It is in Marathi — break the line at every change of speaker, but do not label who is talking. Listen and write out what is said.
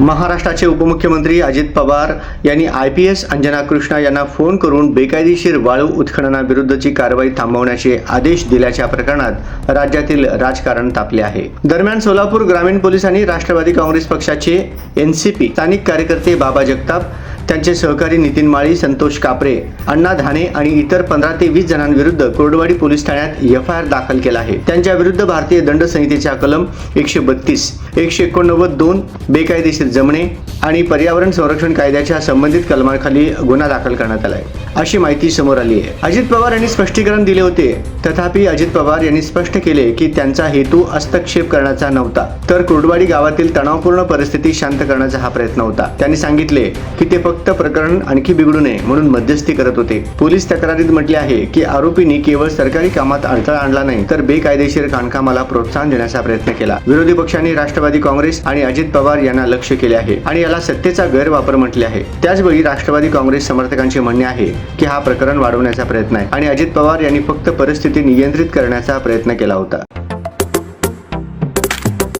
महाराष्ट्राचे उपमुख्यमंत्री अजित पवार यांनी I P S Anjana Krishna यांना फोन करून बेकायदेशीर वाळू उत्खननाविरुद्धची कारवाई थांबवण्याचे आदेश दिल्याच्या प्रकरणात राज्यातील राजकारण तापले आहे. दरम्यान सोलापूर ग्रामीण पोलिसांनी राष्ट्रवादी काँग्रेस पक्षाचे एनसीपी स्थानिक कार्यकर्ते बाबा जगताप त्यांचे सहकारी नितीन माळी संतोष कापरे अण्णा धाने आणि इतर पंधरा ते वीस जणांविरुद्ध कोरडवाडी पोलीस ठाण्यात एफ आय आर दाखल केला आहे. त्यांच्या विरुद्ध भारतीय दंड संहितेच्या कलम एकशे बत्तीस एकशे एकोणनव्वद दोन बेकायदेशीर जमणे आणि पर्यावरण संरक्षण कायद्याच्या संबंधित कलमाखाली गुन्हा दाखल करण्यात आलाय. अशी माहिती समोर आली आहे. अजित पवार यांनी स्पष्टीकरण दिले होते. तथापि अजित पवार यांनी स्पष्ट केले की त्यांचा हेतू हस्तक्षेप करण्याचा नव्हता. तर कुर्डवाडी गावातील तणावपूर्ण परिस्थिती शांत करण्याचा हा प्रयत्न होता. त्यांनी सांगितले की ते फक्त फक्त प्रकरण आणखी बिघडू नये म्हणून मध्यस्थी करत होते. पोलीस तक्रारीत म्हटले आहे की आरोपींनी केवळ सरकारी कामात अडथळा आणला नाही तर बेकायदेशीर खाणकामाला प्रोत्साहन देण्याचा प्रयत्न केला. विरोधी पक्षांनी राष्ट्रवादी काँग्रेस आणि अजित पवार यांना लक्ष केले आहे आणि याला सत्तेचा गैरवापर म्हटले आहे. त्याचवेळी राष्ट्रवादी काँग्रेस समर्थकांचे म्हणणे आहे की हा प्रकरण वाढवण्याचा प्रयत्न आहे आणि अजित पवार यांनी फक्त परिस्थिती नियंत्रित करण्याचा प्रयत्न केला होता.